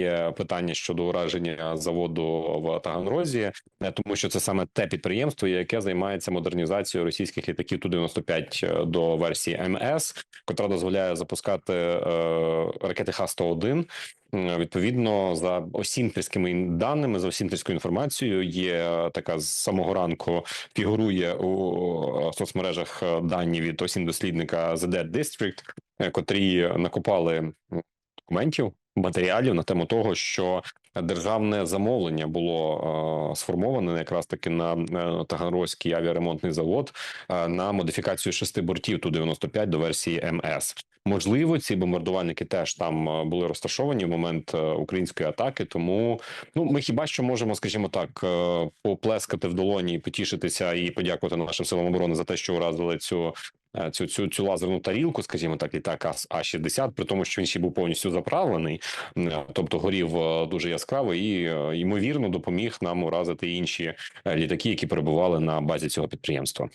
є питання щодо ураження заводу в Таганрозі, е, тому що це саме те підприємство, яке займається модернізацією російських літаків Ту 95 до версії МС, котра дозволяє запускати е, ракети Х-101. Відповідно, за осінтерськими даними, за осінтерською інформацією, є така з самого ранку фігурує у е, соцмережах е, дані від осінь дослідника Dead District, е, котрі накопали документів, матеріалів на тему того, що державне замовлення було е, сформоване якраз таки на е, Таганрозький авіаремонтний завод е, на модифікацію шести бортів Ту 95 до версії МС. Можливо, ці бомбардувальники теж там е, були розташовані в момент е, української атаки. Тому ну ми хіба що можемо, скажімо так, е, поплескати в долоні, потішитися і подякувати нашим силам оборони за те, що уразили цю. Е, Цю цю цю лазерну тарілку, скажімо так, літак А 60 при тому, що він ще був повністю заправлений, е, тобто горів е, дуже яскраво і ймовірно допоміг нам уразити інші літаки, які перебували на базі цього підприємства.